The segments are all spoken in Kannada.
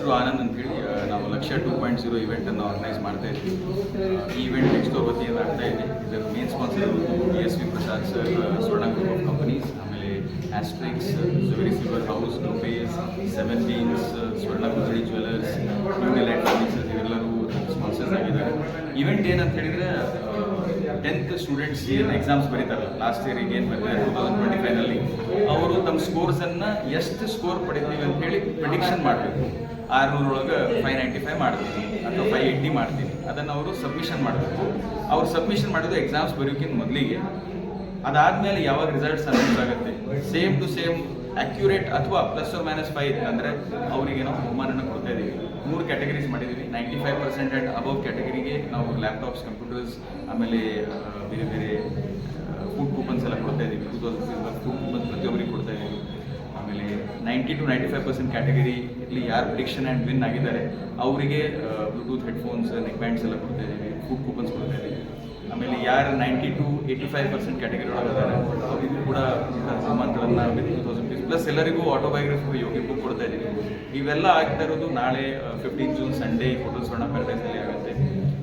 ಹೆಸರು ಆನಂದ್ ಅಂತ ಹೇಳಿ ನಾವು ಲಕ್ಷ ಟೂ ಪಾಯಿಂಟ್ ಜೀರೋ ಇವೆಂಟನ್ನು ಆರ್ಗನೈಸ್ ಮಾಡ್ತಾ ಇದ್ವಿ. ಆ, ಈ ಇವೆಂಟ್ ನೆಕ್ಸ್ಟ್ ವತಿಯಿಂದ ಆಗ್ತಾ ಇದೆ. ಇದರ main sponsor B S V Prasad sir Swarna group of companies ಆಮೇಲೆ ಆಸ್ಟ್ರಿಕ್ಸ್ ಜುವೆರಿ ಸಿಲ್ವರ್ ಹೌಸ್ ರೂಪೇಸ್ ಸೆವೆನ್ ಬೀನ್ಸ್ ಸ್ವರ್ಣ ಗುಜರಿ ನ್ಯೂಡಿಲೈಟ್ ಎಲೆಕ್ಟ್ರಾನಿಕ್ಸ್ ಇವೆಲ್ಲರೂ ಸ್ಪಾನ್ಸರ್ಸ್ ಆಗಿದ್ದಾರೆ. ಇವೆಂಟ್ ಏನಂತ ಹೇಳಿದರೆ ಟೆಂತ್ ಸ್ಟೂಡೆಂಟ್ಸ್ ಏನು ಎಕ್ಸಾಮ್ಸ್ ಬರೀತಾರಲ್ಲ? ಲಾಸ್ಟ್ ಇಯರ್ ಏನು ಬರ್ತಾರೆ? ಟೂ ತೌಸಂಡ್ ಟ್ವೆಂಟಿ ಫೈನಲ್ಲಿ ಅವರು ತಮ್ಮ ಸ್ಕೋರ್ಸನ್ನು ಎಷ್ಟು ಸ್ಕೋರ್ ಪಡಿತೀವಿ ಅಂತ ಹೇಳಿ ಪ್ರಿಡಿಕ್ಷನ್ ಮಾಡಬೇಕು. ಆರ್ನೂರೊಳಗೆ ಫೈವ್ ನೈಂಟಿ ಫೈವ್ ಮಾಡ್ತೀವಿ ಅಥವಾ ಫೈವ್ ಏಯ್ಟಿ ಮಾಡ್ತೀನಿ ಅದನ್ನು ಅವರು ಸಬ್ಮಿಷನ್ ಮಾಡಬೇಕು. ಅವ್ರು ಸಬ್ಮಿಷನ್ ಮಾಡಿದ್ದು ಎಕ್ಸಾಮ್ಸ್ ಬರೆಯೋಕ್ಕಿಂತ ಮೊದಲಿಗೆ ಅದಾದಮೇಲೆ ಯಾವಾಗ ರಿಸಲ್ಟ್ಸ್ ಅನೌನ್ಸ್ ಆಗುತ್ತೆ? ಸೇಮ್ ಟು ಸೇಮ್ ಅಕ್ಯುರೇಟ್ ಅಥವಾ ಪ್ಲಸ್ ಮೈನಸ್ ಫೈವ್ ಅಂದರೆ ಅವರಿಗೆ ನಾವು ಬಹುಮಾನನ ಕೊಡ್ತಾ ಇದ್ದೀವಿ ಮೂರು ಕ್ಯಾಟಗರೀಸ್ ಮಾಡಿದ್ದೀವಿ. Ninety five percent and above ಕ್ಯಾಟಗರಿಗೆ ನಾವು ಲ್ಯಾಪ್ಟಾಪ್ಸ್ ಕಂಪ್ಯೂಟರ್ಸ್ ಆಮೇಲೆ ಬೇರೆ ಬೇರೆ ಫುಡ್ ಕೂಪನ್ಸ್ ಎಲ್ಲ ಕೊಡ್ತಾ ಇದ್ದೀವಿ. ಟೂ ತೌಸಂಡ್ ಫುಡ್ ಕೂಪನ್ಸ್ ಪ್ರತಿಯೊಬ್ಬರಿಗೆ ಕೊಡ್ತಾ ಇದ್ದೀವಿ. ಆಮೇಲೆ ninety to ninety five percent category ಇಲ್ಲಿ ಯಾರು ಪ್ರಿಡಿಕ್ಷನ್ ಆ್ಯಂಡ್ ವಿನ್ ಆಗಿದ್ದಾರೆ, ಅವರಿಗೆ ಬ್ಲೂಟೂತ್ ಹೆಡ್ಫೋನ್ಸ್ ನೆಕ್ ಬ್ಯಾಂಡ್ಸ್ ಎಲ್ಲ ಕೊಡ್ತಾ ಇದ್ದೀವಿ. ಫುಡ್ ಕೂಪನ್ಸ್ ಕೊಡ್ತಾ ಇದ್ದೀವಿ. ಆಮೇಲೆ ಯಾರು ninety to eighty five percent category ಒಳಗಿದ್ದಾರೆ ಅವರಿಗೂ ಕೂಡ ಬಹುಮಾನಗಳನ್ನು ವಿತ್ ಟೂ ಪ್ಲಸ್ ಎಲ್ಲರಿಗೂ ಆಟೋಬಯೋಗ್ರಫಿ ಯೋಗಿ ಬುಕ್ ಕೊಡ್ತಾ ಇದ್ದೀವಿ ಇವೆಲ್ಲ ಆಗ್ತಾ ಇರೋದು ನಾಳೆ ಫಿಫ್ಟೀನ್ ಜೂನ್ ಸಂಡೇ ಫೋಟೋ ಸ್ವರ್ಣ ಪ್ಯಾರಡೈಸಲ್ಲಿ ಆಗುತ್ತೆ.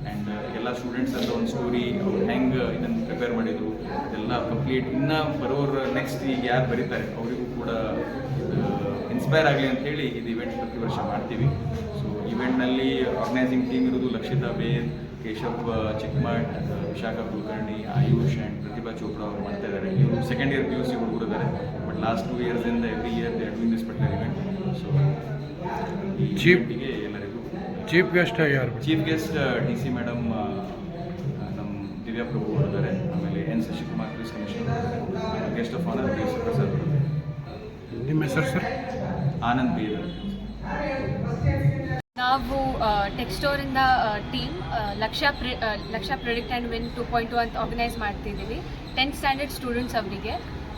ಆ್ಯಂಡ್ ಎಲ್ಲ ಸ್ಟೂಡೆಂಟ್ಸ್ ಅಂತ ಒಂದು ಸ್ಟೋರಿ ಅವ್ರು ಹೆಂಗೆ ಇದನ್ನು ಪ್ರಿಪೇರ್ ಮಾಡಿದರು ಎಲ್ಲ ಕಂಪ್ಲೀಟ್ ಇನ್ನು ಬರೋರು ನೆಕ್ಸ್ಟ್ ಈಗ ಯಾರು ಬರೀತಾರೆ, ಅವರಿಗೂ ಕೂಡ ಇನ್ಸ್ಪೈರ್ ಆಗಲಿ ಅಂತ ಹೇಳಿ ಇದು ಇವೆಂಟ್ ಪ್ರತಿ ವರ್ಷ ಮಾಡ್ತೀವಿ. ಸೊ ಇವೆಂಟ್ನಲ್ಲಿ ಆರ್ಗನೈಸಿಂಗ್ ಟೀಮ್ ಇರೋದು ಲಕ್ಷಿತಾ ಬೇನ್, ಕೇಶವ್ ಚಿಕ್ಮಠ್ ವಿಶಾಖ ಕುಲಕರ್ಣಿ, ಆಯುಷ್ ಆ್ಯಂಡ್ ಪ್ರತಿಭಾ ಚೋಪ್ರಾ ಅವರು ಮಾಡ್ತಾ ಇದ್ದಾರೆ. ಇವರು second year P U C ಹುಡುಗರು ಇದ್ದಾರೆ last two ಇಯರ್ಸಿಂದ every year they doing this particular event so ಈ Chief- event ಗೆ ಎಲ್ಲರಿಗೂ ಚೀಫ್ ಗೆಸ್ಟ್ ಯಾರು? Chief guest D C madam ನಮ್ಮ ದಿವ್ಯಾ ಪ್ರಭು ಅವರಿದ್ದಾರೆ. ಆಮೇಲೆ N Shashikumar Chris commissioner guest of honour B sir. ನಿಮ್ಮ ಹೆಸರು ಸರ್? ಆನಂದ್ ಬಿ ನಾವು ಟೆಕ್ಸ್ಟೋರಿಂದ ಟೀಮ್ ಲಕ್ಷ ಪ್ರಿ ಆ, Laksha predict and win two point two ಅಂತ ಆರ್ಗನೈಸ್ ಮಾಡ್ತಿದ್ದೀವಿ. ಟೆಂತ್ ಸ್ಟ್ಯಾಂಡರ್ಡ್ ಸ್ಟೂಡೆಂಟ್ಸ್ ಅವರಿಗೆ.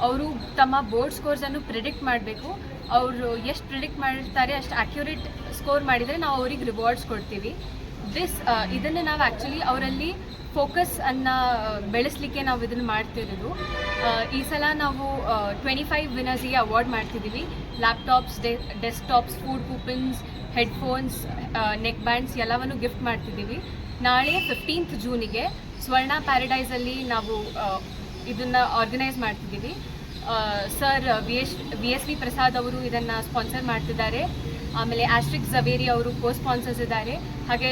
ಅವರು ತಮ್ಮ ಬೋರ್ಡ್ ಸ್ಕೋರ್ಸನ್ನು ಪ್ರಿಡಿಕ್ಟ್ ಮಾಡಬೇಕು. ಅವರು ಎಷ್ಟು ಪ್ರಿಡಿಕ್ಟ್ ಮಾಡಿರ್ತಾರೆ ಅಷ್ಟು ಅಕ್ಯುರೇಟ್ ಸ್ಕೋರ್ ಮಾಡಿದರೆ ನಾವು ಅವ್ರಿಗೆ ರಿವಾರ್ಡ್ಸ್ ಕೊಡ್ತೀವಿ. ದಿಸ್ ಇದನ್ನು ನಾವು ಆ್ಯಕ್ಚುಲಿ ಅವರಲ್ಲಿ ಫೋಕಸ್ ಅನ್ನು ಬೆಳೆಸಲಿಕ್ಕೆ ನಾವು ಇದನ್ನು ಮಾಡ್ತಿರೋದು. ಈ ಸಲ ನಾವು ಟ್ವೆಂಟಿ ಫೈವ್ ವಿನರ್ಸಿಗೆ ಅವಾರ್ಡ್ ಮಾಡ್ತಿದ್ದೀವಿ ಲ್ಯಾಪ್ಟಾಪ್ಸ್ ಡೆ desktops food coupons headphones neck bands ಎಲ್ಲವನ್ನು ಗಿಫ್ಟ್ ಮಾಡ್ತಿದ್ದೀವಿ ನಾಳೆ ಫಿಫ್ಟೀನ್ತ್ ಜೂನಿಗೆ ಸ್ವರ್ಣ ಪ್ಯಾರಡೈಸಲ್ಲಿ ನಾವು ಇದನ್ನು ಆರ್ಗನೈಸ್ ಮಾಡ್ತಿದ್ದೀವಿ. Sir V S V S V Prasad ಅವರು ಇದನ್ನು ಸ್ಪಾನ್ಸರ್ ಮಾಡ್ತಿದ್ದಾರೆ. ಆಮೇಲೆ ಆಸ್ಟ್ರಿಕ್ ಝವೇರಿ ಅವರು ಕೋ ಸ್ಪಾನ್ಸರ್ಸ್ ಇದ್ದಾರೆ. ಹಾಗೆ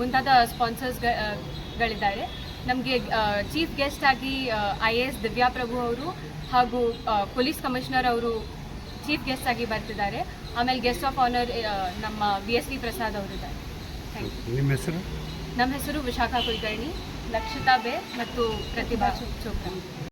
ಮುಂತಾದ ಸ್ಪಾನ್ಸರ್ಸ್ಗಳಿದ್ದಾರೆ ನಮಗೆ ಚೀಫ್ ಗೆಸ್ಟ್ ಆಗಿ I A S Divya Prabhu ಅವರು ಹಾಗೂ ಪೊಲೀಸ್ ಕಮಿಷನರ್ ಅವರು ಚೀಫ್ ಗೆಸ್ಟ್ ಆಗಿ ಬರ್ತಿದ್ದಾರೆ. ಆಮೇಲೆ ಗೆಸ್ಟ್ ಆಫ್ ಆನರ್ ನಮ್ಮ ವಿ ಎಸ್ ವಿ ಪ್ರಸಾದ್ ಅವರಿದ್ದಾರೆ. ಥ್ಯಾಂಕ್ ಯು ನಿಮ್ಮ ಹೆಸರು? ನಮ್ಮ ಹೆಸರು ವಿಶಾಖಾ ಕುಲಕರ್ಣಿ. ಲಕ್ಷಿತಾ ಬೇ ಮತ್ತು ಪ್ರತಿಭಾ ಚೋಪ್ರಾ.